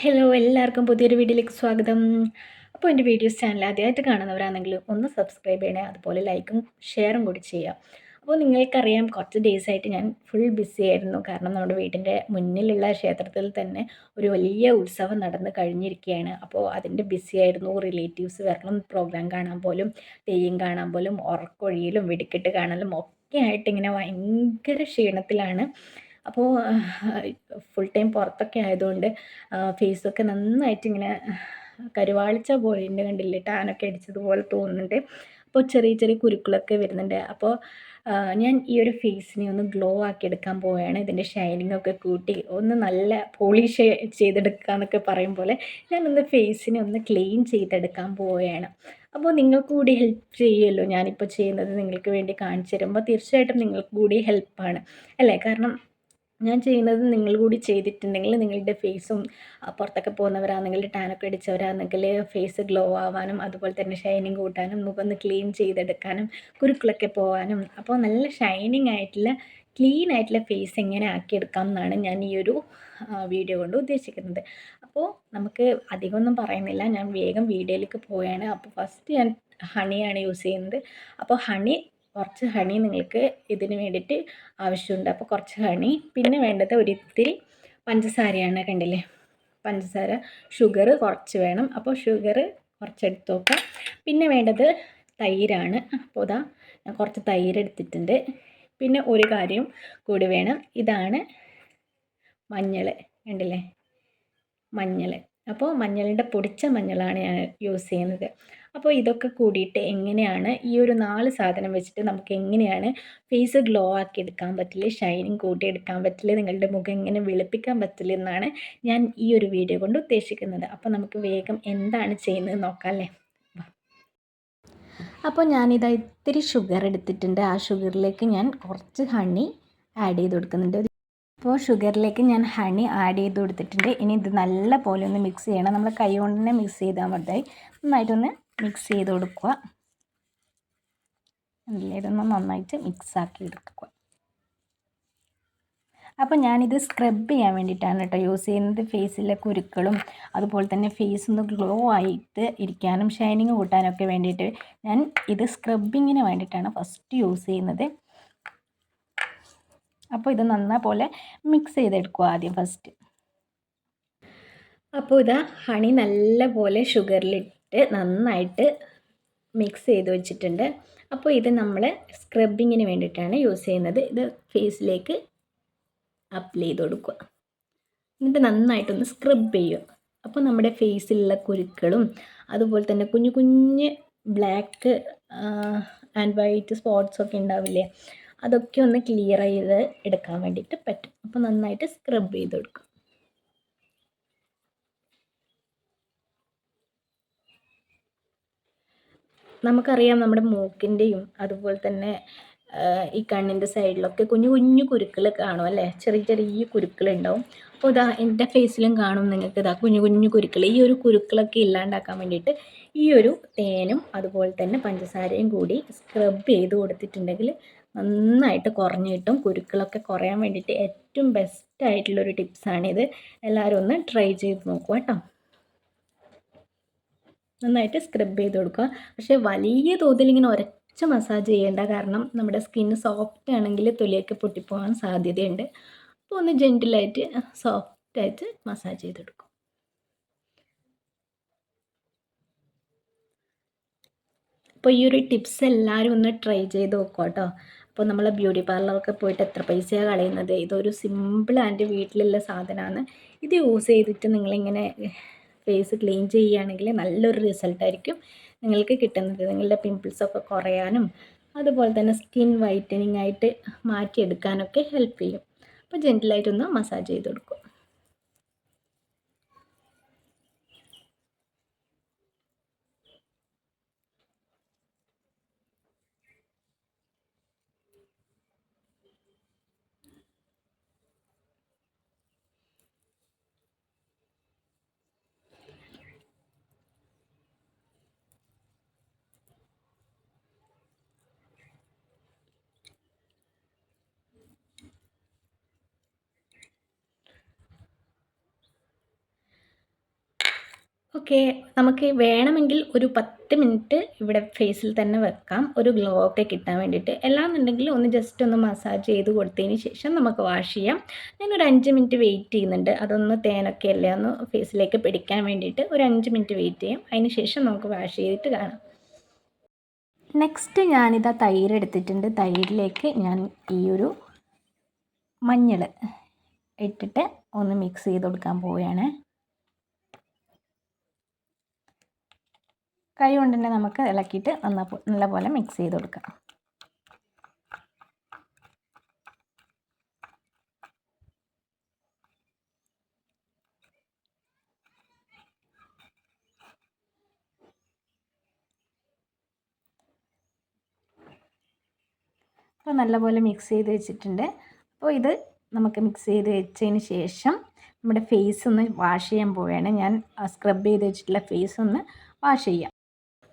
Hello എല്ലാവർക്കും പുതിയൊരു വീഡിയോയിലേക്ക് സ്വാഗതം. അപ്പോൾ എന്റെ വീഡിയോസ് ചാനൽ ആദ്യമായിട്ട് കാണുന്നവരാണെങ്കിൽ ഒന്ന് സബ്സ്ക്രൈബ് ചെയ്യണേ അതുപോലെ ലൈക്കും ഷെയറും കൂടി ചെയ്യുക. അപ്പോൾ നിങ്ങൾക്കറിയാം കുറച്ച് ഡേയ്സ് ആയിട്ട് ഞാൻ ഫുൾ ബിസി ആയിരുന്നു. കാരണം നമ്മുടെ വീടിന്റെ മുന്നിലുള്ള ക്ഷേത്രത്തിൽ തന്നെ ഒരു വലിയ ഉത്സവം നടന്ന് കഴിഞ്ഞിരിക്കുകയാണ്. അപ്പോൾ അതിന്റെ ബിസി ആയിരുന്നു. റിലേറ്റീവ്സ് വരണം പ്രോഗ്രാം കാണാൻ പോലും തെയ്യം കാണാൻ പോലും ഉറക്കൊഴിയിലും വെടിക്കെട്ട് കാണലും ഒക്കെ ആയിട്ട് ഇങ്ങനെ ഭയങ്കര ക്ഷീണത്തിലാണ് അപ്പോൾ ഫുൾ ടൈം പുറത്തൊക്കെ ആയതുകൊണ്ട് ഫേസൊക്കെ നന്നായിട്ട് ഇങ്ങനെ കരുവാളിച്ച പോയിന്റെ കണ്ടില്ലേ ടാനൊക്കെ അടിച്ചതുപോലെ തോന്നുന്നുണ്ട്. അപ്പോൾ ചെറിയ ചെറിയ കുരുക്കളൊക്കെ വരുന്നുണ്ട്. അപ്പോൾ ഞാൻ ഈ ഒരു ഫേസിനെ ഒന്ന് ഗ്ലോ ആക്കി എടുക്കാൻ പോവുകയാണ്. ഇതിന്റെ ഷൈനിങ് ഒക്കെ കൂട്ടി ഒന്ന് നല്ല പോളിഷ് ചെയ്തെടുക്കുക എന്നൊക്കെ പറയും പോലെ ഞാനൊന്ന് ഫേസിനെ ഒന്ന് ക്ലീൻ ചെയ്തെടുക്കാൻ പോവുകയാണ്. അപ്പോൾ നിങ്ങൾക്ക് കൂടി ഹെൽപ്പ് ചെയ്യുമല്ലോ ഞാനിപ്പോൾ ചെയ്യുന്നത് നിങ്ങൾക്ക് വേണ്ടി കാണിച്ചു തരുമ്പോൾ. തീർച്ചയായിട്ടും നിങ്ങൾക്ക് കൂടി ഹെൽപ്പാണ് അല്ലേ? കാരണം ഞാൻ ചെയ്യുന്നത് നിങ്ങൾ കൂടി ചെയ്തിട്ടുണ്ടെങ്കിൽ നിങ്ങളുടെ ഫേസും പുറത്തൊക്കെ പോകുന്നവരാണെങ്കിൽ ടാനൊക്കെ അടിച്ചവരാണെങ്കിൽ ഫേസ് ഗ്ലോ ആവാനും അതുപോലെ തന്നെ ഷൈനിങ് കൂട്ടാനും മുഖം ക്ലീൻ ചെയ്തെടുക്കാനും കുരുക്കളൊക്കെ പോകാനും അപ്പോൾ നല്ല ഷൈനിങ് ആയിട്ടുള്ള ക്ലീൻ ആയിട്ടുള്ള ഫേസ് എങ്ങനെ ആക്കിയെടുക്കാം എന്നാണ് ഞാൻ ഈ ഒരു വീഡിയോ കൊണ്ട് ഉദ്ദേശിക്കുന്നത്. അപ്പോൾ നമുക്ക് അധികമൊന്നും പറയുന്നില്ല. ഞാൻ വേഗം വീഡിയോയിലേക്ക് പോവുകയാണ് അപ്പോൾ ഫസ്റ്റ് ഞാൻ ഹണിയാണ് യൂസ് ചെയ്യുന്നത്. അപ്പോൾ ഹണി കുറച്ച് ഹണി നിങ്ങൾക്ക് ഇതിന് വേണ്ടിയിട്ട് ആവശ്യമുണ്ട്. അപ്പോൾ കുറച്ച് ഹണി പിന്നെ വേണ്ടത് ഒരിത്തിരി പഞ്ചസാരയാണ് കണ്ടില്ലേ? പഞ്ചസാര ഷുഗർ കുറച്ച് വേണം. അപ്പോൾ ഷുഗർ കുറച്ചെടുത്ത് നോക്കാം. പിന്നെ വേണ്ടത് തൈരാണ്. അപ്പോൾ ഇതാ ഞാൻ കുറച്ച് തൈര് എടുത്തിട്ടുണ്ട്. പിന്നെ ഒരു കാര്യം കൂടി വേണം. ഇതാണ് മഞ്ഞൾ കണ്ടില്ലേ? മഞ്ഞൾ. അപ്പോൾ മഞ്ഞളിന്റെ പൊടിച്ച മഞ്ഞളാണ് ഞാൻ യൂസ് ചെയ്യുന്നത്. അപ്പോൾ ഇതൊക്കെ കൂടിയിട്ട് എങ്ങനെയാണ് ഈ ഒരു നാല് സാധനം വെച്ചിട്ട് നമുക്ക് എങ്ങനെയാണ് ഫേസ് ഗ്ലോ ആക്കി എടുക്കാൻ പറ്റില്ല? ഷൈനിങ് കൂട്ടിയെടുക്കാൻ പറ്റില്ല? നിങ്ങളുടെ മുഖം എങ്ങനെ വെളുപ്പിക്കാൻ പറ്റില്ല? എന്നാണ് ഞാൻ ഈ ഒരു വീഡിയോ കൊണ്ട് ഉദ്ദേശിക്കുന്നത്. അപ്പോൾ നമുക്ക് വേഗം എന്താണ് ചെയ്യുന്നത് നോക്കാം അല്ലേ? അപ്പോൾ ഞാനിതാ ഇത്തിരി ഷുഗർ എടുത്തിട്ടുണ്ട്. ആ ഷുഗറിലേക്ക് ഞാൻ കുറച്ച് ഹണി ആഡ് ചെയ്ത് കൊടുക്കുന്നുണ്ട്. അപ്പോൾ ഷുഗറിലേക്ക് ഞാൻ ഹണി ആഡ് ചെയ്ത് കൊടുത്തിട്ടുണ്ട്. ഇനി ഇത് നല്ല പോലെ ഒന്ന് മിക്സ് ചെയ്യണം. നമ്മൾ കൈ കൊണ്ട് തന്നെ മിക്സ് ചെയ്താൽ മതി. നന്നായിട്ടൊന്ന് മിക്സ് ചെയ്ത് കൊടുക്കുക. ഇതൊന്ന് നന്നായിട്ട് മിക്സ് ആക്കി എടുക്കുക. അപ്പോൾ ഞാനിത് സ്ക്രബ് ചെയ്യാൻ വേണ്ടിയിട്ടാണ് കേട്ടോ യൂസ് ചെയ്യുന്നത്. ഫേസിലെ കുരുക്കളും അതുപോലെ തന്നെ ഫേസ് ഒന്ന് ഗ്ലോ ആയിട്ട് ഇരിക്കാനും ഷൈനിങ് കൂട്ടാനൊക്കെ വേണ്ടിയിട്ട് ഞാൻ ഇത് സ്ക്രബിങ്ങിന് വേണ്ടിയിട്ടാണ് ഫസ്റ്റ് യൂസ് ചെയ്യുന്നത്. അപ്പോൾ ഇത് നന്നാ പോലെ മിക്സ് ചെയ്തെടുക്കുക ആദ്യം ഫസ്റ്റ് അപ്പോൾ ഇതാ ഹണി നല്ല പോലെ ഷുഗറിലിട്ട് നന്നായിട്ട് മിക്സ് ചെയ്ത് വെച്ചിട്ടുണ്ട്. അപ്പോൾ ഇത് നമ്മൾ സ്ക്രബിങ്ങിന് വേണ്ടിയിട്ടാണ് യൂസ് ചെയ്യുന്നത്. ഇത് ഫേസിലേക്ക് അപ്ലൈ ചെയ്ത് കൊടുക്കുക. എന്നിട്ട് നന്നായിട്ടൊന്ന് സ്ക്രബ് ചെയ്യുക. അപ്പോൾ നമ്മുടെ ഫേസിലുള്ള കുരുക്കളും അതുപോലെ തന്നെ കുഞ്ഞു കുഞ്ഞ് ബ്ലാക്ക് ആൻഡ് വൈറ്റ് സ്പോട്ട്സ് ഒക്കെ ഉണ്ടാവില്ലേ അതൊക്കെ ഒന്ന് ക്ലിയർ ചെയ്ത് എടുക്കാൻ വേണ്ടിയിട്ട് പറ്റും. അപ്പോൾ നന്നായിട്ട് സ്ക്രബ് ചെയ്ത് കൊടുക്കും നമുക്കറിയാം നമ്മുടെ മൂക്കിന്റെയും അതുപോലെ തന്നെ ഈ കണ്ണിന്റെ സൈഡിലൊക്കെ കുഞ്ഞു കുഞ്ഞു കുരുക്കൾ കാണും അല്ലേ? ചെറിയ ചെറിയ കുരുക്കൾ ഉണ്ടാവും അപ്പോൾ ഇതാ എന്റെ ഫേസിലും കാണും നിങ്ങൾക്ക് ഇതാ കുഞ്ഞു കുഞ്ഞു കുരുക്കൾ ഈ ഒരു കുരുക്കളൊക്കെ ഇല്ലാണ്ടാക്കാൻ വേണ്ടിയിട്ട് ഈ ഒരു തേനും അതുപോലെ തന്നെ പഞ്ചസാരയും കൂടി സ്ക്രബ് ചെയ്ത് കൊടുത്തിട്ടുണ്ടെങ്കിൽ നന്നായിട്ട് കുറഞ്ഞു കിട്ടും. കുരുക്കളൊക്കെ കുറയാൻ വേണ്ടിയിട്ട് ഏറ്റവും ബെസ്റ്റ് ആയിട്ടുള്ളൊരു ടിപ്സാണിത് എല്ലാവരും ഒന്ന് ട്രൈ ചെയ്ത് നോക്കുക കേട്ടോ. നന്നായിട്ട് സ്ക്രബ് ചെയ്ത് കൊടുക്കുക. പക്ഷേ വലിയ തോതിൽ ഇങ്ങനെ ഒരച്ച മസാജ് ചെയ്യേണ്ട കാരണം നമ്മുടെ സ്കിന്ന് സോഫ്റ്റ് ആണെങ്കിൽ തൊലിയൊക്കെ പൊട്ടിപ്പോകാൻ സാധ്യതയുണ്ട്. അപ്പോൾ ഒന്ന് ജെന്റിലായിട്ട് സോഫ്റ്റായിട്ട് മസാജ് ചെയ്തെടുക്കും അപ്പോൾ ഈ ഒരു ടിപ്സ് എല്ലാവരും ഒന്ന് ട്രൈ ചെയ്ത് നോക്കുക കേട്ടോ. അപ്പോൾ നമ്മൾ ബ്യൂട്ടി പാർലറൊക്കെ പോയിട്ട് എത്ര പൈസയാണ് കളയുന്നത്? ഇതൊരു സിമ്പിൾ ആൻഡ് വീട്ടിലുള്ള സാധനമാണ്. ഇത് യൂസ് ചെയ്തിട്ട് നിങ്ങളിങ്ങനെ ഫേസ് ക്ലീൻ ചെയ്യുകയാണെങ്കിൽ നല്ലൊരു റിസൾട്ടായിരിക്കും നിങ്ങൾക്ക് കിട്ടുന്നത്. നിങ്ങളുടെ പിമ്പിൾസൊക്കെ കുറയാനും അതുപോലെ തന്നെ സ്കിൻ വൈറ്റനിങ് ആയിട്ട് മാറ്റിയെടുക്കാനൊക്കെ ഹെൽപ്പ് ചെയ്യും. അപ്പോൾ ജെന്റിലായിട്ടൊന്ന് മസാജ് ചെയ്ത് കൊടുക്കും ഓക്കെ നമുക്ക് വേണമെങ്കിൽ ഒരു പത്ത് മിനിറ്റ് ഇവിടെ ഫേസിൽ തന്നെ വെക്കാം. ഒരു ഗ്ലോ ഒക്കെ കിട്ടാൻ വേണ്ടിയിട്ട്. എല്ലാന്നുണ്ടെങ്കിൽ ഒന്ന് ജസ്റ്റ് ഒന്ന് മസാജ് ചെയ്ത് കൊടുത്തതിന് ശേഷം നമുക്ക് വാഷ് ചെയ്യാം. ഞാനൊരു അഞ്ച് മിനിറ്റ് വെയിറ്റ് ചെയ്യുന്നുണ്ട്. അതൊന്ന് തേനൊക്കെ അല്ലേ ഒന്ന് ഫേസിലേക്ക് പിടിക്കാൻ വേണ്ടിയിട്ട് ഒരു അഞ്ച് മിനിറ്റ് വെയിറ്റ് ചെയ്യാം. അതിന് ശേഷം നമുക്ക് വാഷ് ചെയ്തിട്ട് കാണാം. നെക്സ്റ്റ് ഞാനിതാ തൈര് എടുത്തിട്ടുണ്ട്. തൈരിലേക്ക് ഞാൻ ഈ ഒരു മഞ്ഞൾ ഇട്ടിട്ട് ഒന്ന് മിക്സ് ചെയ്ത് കൊടുക്കാൻ പോവുകയാണ്. കൈ കൊണ്ട് തന്നെ നമുക്ക് ഇളക്കിയിട്ട് നന്ന നല്ലപോലെ മിക്സ് ചെയ്ത് കൊടുക്കാം. അപ്പോൾ നല്ലപോലെ മിക്സ് ചെയ്ത് വെച്ചിട്ടുണ്ട്. അപ്പോൾ ഇത് നമുക്ക് മിക്സ് ചെയ്ത് വെച്ചതിന് ശേഷം നമ്മുടെ ഫേസ് ഒന്ന് വാഷ് ചെയ്യാൻ പോവുകയാണ്. ഞാൻ സ്ക്രബ് ചെയ്ത് വെച്ചിട്ടുള്ള ഫേസ് ഒന്ന് വാഷ് ചെയ്യാം.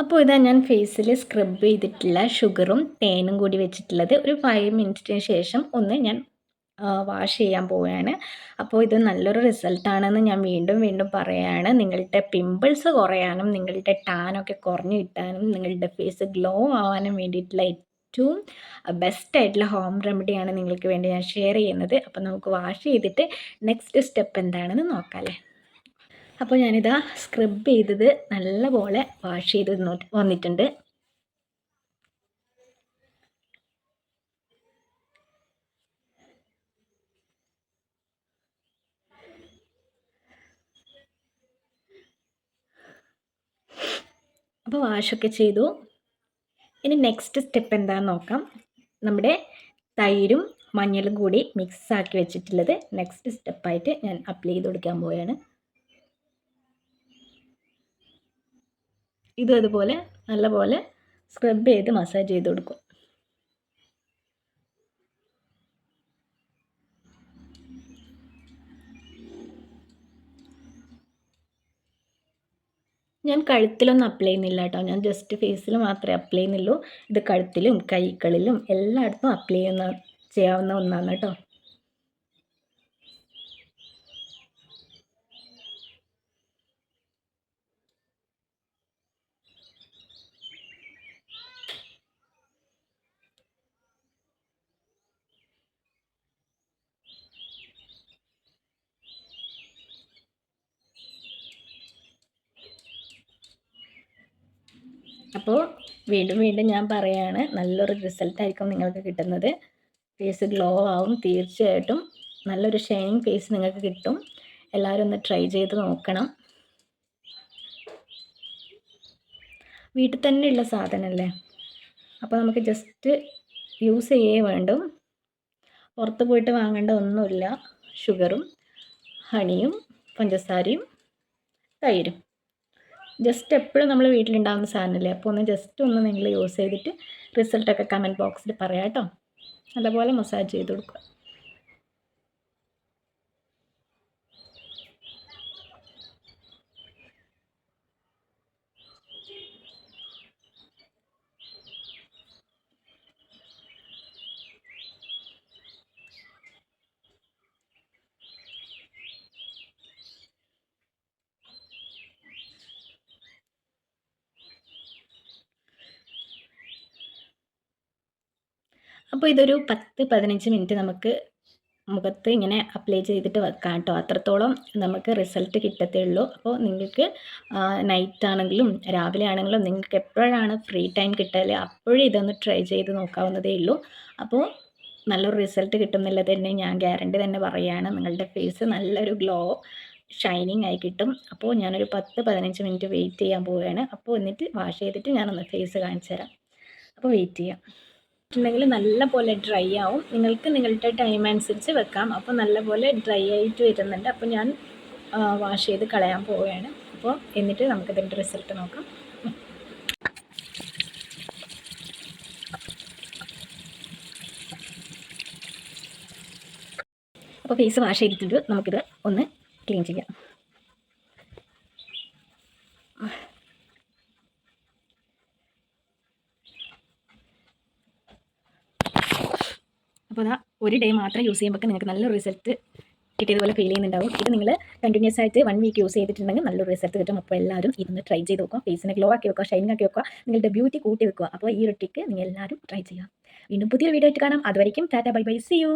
അപ്പോൾ ഇതാ ഞാൻ ഫേസിൽ സ്ക്രബ് ചെയ്തിട്ടുള്ള ഷുഗറും തേനും കൂടി വെച്ചിട്ടുള്ളത് ഒരു ഫൈവ് മിനിറ്റിന് ശേഷം ഒന്ന് ഞാൻ വാഷ് ചെയ്യാൻ പോവുകയാണ്. അപ്പോൾ ഇത് നല്ലൊരു റിസൾട്ടാണെന്ന് ഞാൻ വീണ്ടും വീണ്ടും പറയുകയാണ് നിങ്ങളുടെ പിമ്പിൾസ് കുറയാനും നിങ്ങളുടെ ടാനൊക്കെ കുറഞ്ഞു കിട്ടാനും നിങ്ങളുടെ ഫേസ് ഗ്ലോ ആവാനും വേണ്ടിയിട്ടുള്ള ഏറ്റവും ബെസ്റ്റ് ആയിട്ടുള്ള ഹോം റെമഡിയാണ് നിങ്ങൾക്ക് വേണ്ടി ഞാൻ ഷെയർ ചെയ്യുന്നത്. അപ്പോൾ നമുക്ക് വാഷ് ചെയ്തിട്ട് നെക്സ്റ്റ് സ്റ്റെപ്പ് എന്താണെന്ന് നോക്കാമല്ലേ അപ്പോൾ ഞാനിതാ സ്ക്രബ് ചെയ്തത് നല്ലപോലെ വാഷ് ചെയ്ത് വന്നിട്ടുണ്ട്. അപ്പോൾ വാഷൊക്കെ ചെയ്തു. ഇനി നെക്സ്റ്റ് സ്റ്റെപ്പ് എന്താണെന്ന് നോക്കാം. നമ്മുടെ തൈരും മഞ്ഞളും കൂടി മിക്സ് ആക്കി വെച്ചിട്ടുള്ളത് നെക്സ്റ്റ് സ്റ്റെപ്പായിട്ട് ഞാൻ അപ്ലൈ ചെയ്ത് കൊടുക്കാൻ പോവുകയാണ് ഇതും അതുപോലെ നല്ലപോലെ സ്ക്രബ് ചെയ്ത് മസാജ് ചെയ്ത് കൊടുക്കും. ഞാൻ കഴുത്തിലൊന്നും അപ്ലൈ ചെയ്യുന്നില്ല കേട്ടോ. ഞാൻ ജസ്റ്റ് ഫേസിൽ മാത്രമേ അപ്ലൈ ചെയ്യുന്നുള്ളൂ. ഇത് കഴുത്തിലും കൈകളിലും എല്ലായിടത്തും അപ്ലൈ ചെയ്യുന്ന ചെയ്യാവുന്ന ഒന്നാണ് കേട്ടോ. അപ്പോൾ വീണ്ടും വീണ്ടും ഞാൻ പറയുകയാണ് നല്ലൊരു റിസൾട്ടായിരിക്കും നിങ്ങൾക്ക് കിട്ടുന്നത്. ഫേസ് ഗ്ലോ ആവും. തീർച്ചയായിട്ടും നല്ലൊരു ഷൈനിങ് ഫേസ് നിങ്ങൾക്ക് കിട്ടും. എല്ലാവരും ഒന്ന് ട്രൈ ചെയ്ത് നോക്കണം. വീട്ടിൽ ഉള്ള സാധനമല്ലേ അപ്പോൾ നമുക്ക് ജസ്റ്റ് യൂസ് ചെയ്യേ വേണ്ടും. പുറത്ത് പോയിട്ട് വാങ്ങേണ്ട ഒന്നുമില്ല. ഷുഗറും ഹണിയും പഞ്ചസാരയും തൈരും. ജസ്റ്റ് എപ്പോഴും നമ്മൾ വീട്ടിലുണ്ടാകുന്ന സാധനമല്ലേ അപ്പോൾ ഒന്ന് ജസ്റ്റ് ഒന്ന് നിങ്ങൾ യൂസ് ചെയ്തിട്ട് റിസൾട്ടൊക്കെ കമന്റ് ബോക്സിൽ പറയാം കേട്ടോ നല്ലപോലെ മസാജ് ചെയ്ത് കൊടുക്കുക. അപ്പോൾ ഇതൊരു പത്ത് പതിനഞ്ച് മിനിറ്റ് നമുക്ക് മുഖത്ത് ഇങ്ങനെ അപ്ലൈ ചെയ്തിട്ട് വെക്കാം കേട്ടോ. അത്രത്തോളം നമുക്ക് റിസൾട്ട് കിട്ടത്തേ ഉള്ളൂ അപ്പോൾ നിങ്ങൾക്ക് നൈറ്റ് ആണെങ്കിലും രാവിലെ ആണെങ്കിലും നിങ്ങൾക്ക് എപ്പോഴാണ് ഫ്രീ ടൈം കിട്ടൽ അപ്പോഴും ഇതൊന്ന് ട്രൈ ചെയ്ത് നോക്കാവുന്നതേ ഉള്ളൂ. അപ്പോൾ നല്ലൊരു റിസൾട്ട് കിട്ടുന്നില്ല തന്നെ ഞാൻ ഗ്യാരണ്ടി തന്നെ പറയുകയാണ് നിങ്ങളുടെ ഫേസ് നല്ലൊരു ഗ്ലോ ഷൈനിങ് ആയി കിട്ടും. അപ്പോൾ ഞാനൊരു പത്ത് പതിനഞ്ച് മിനിറ്റ് വെയിറ്റ് ചെയ്യാൻ പോവുകയാണ്. അപ്പോൾ എന്നിട്ട് വാഷ് ചെയ്തിട്ട് ഞാനൊന്ന് ഫേസ് കാണിച്ചു തരാം അപ്പോൾ വെയിറ്റ് ചെയ്യാം. വെച്ചിട്ടുണ്ടെങ്കിൽ നല്ലപോലെ ഡ്രൈ ആവും. നിങ്ങൾക്ക് നിങ്ങളുടെ ടൈം അനുസരിച്ച് വെക്കാം. അപ്പോൾ നല്ലപോലെ ഡ്രൈ ആയിട്ട് വരുന്നുണ്ട്. അപ്പോൾ ഞാൻ വാഷ് ചെയ്ത് കളയാൻ പോവുകയാണ്. അപ്പോൾ എന്നിട്ട് നമുക്കിതിന്റെ റിസൾട്ട് നോക്കാം. അപ്പോൾ ഫേസ് വാഷ് ചെയ്തിട്ടുണ്ട്. നമുക്കിത് ഒന്ന് ക്ലീൻ ചെയ്യാം. അപ്പോൾ അതാ ഒരു ഡേ മാത്രം യൂസ് ചെയ്യുമ്പോൾ നിങ്ങൾക്ക് നല്ല റിസൾട്ട് കിട്ടിയതുപോലെ ഫീൽ ചെയ്യുന്നുണ്ടാവും. ഇത് നിങ്ങൾ കണ്ടിന്യൂസ് ആയിട്ട് വൺ വീക്ക് യൂസ് ചെയ്തിട്ടുണ്ടെങ്കിൽ നല്ലൊരു റിസൾട്ട് കിട്ടും. അപ്പോൾ എല്ലാവരും ഇതൊന്ന് ട്രൈ ചെയ്ത് നോക്കുക. ഫേസിനെ ഗ്ലോ ആക്കി വെക്കുക ഷൈനിങ് ആക്കി വെക്കുക നിങ്ങളുടെ ബ്യൂട്ടി കൂട്ടി വെക്കുക. അപ്പോൾ ഈ ഒരു ട്രിക്ക് നിങ്ങൾ എല്ലാവരും ട്രൈ ചെയ്യുക. വീണ്ടും പുതിയൊരു വീഡിയോ ആയിട്ട് കാണാം. അതുവരെയും tata bye bye. See you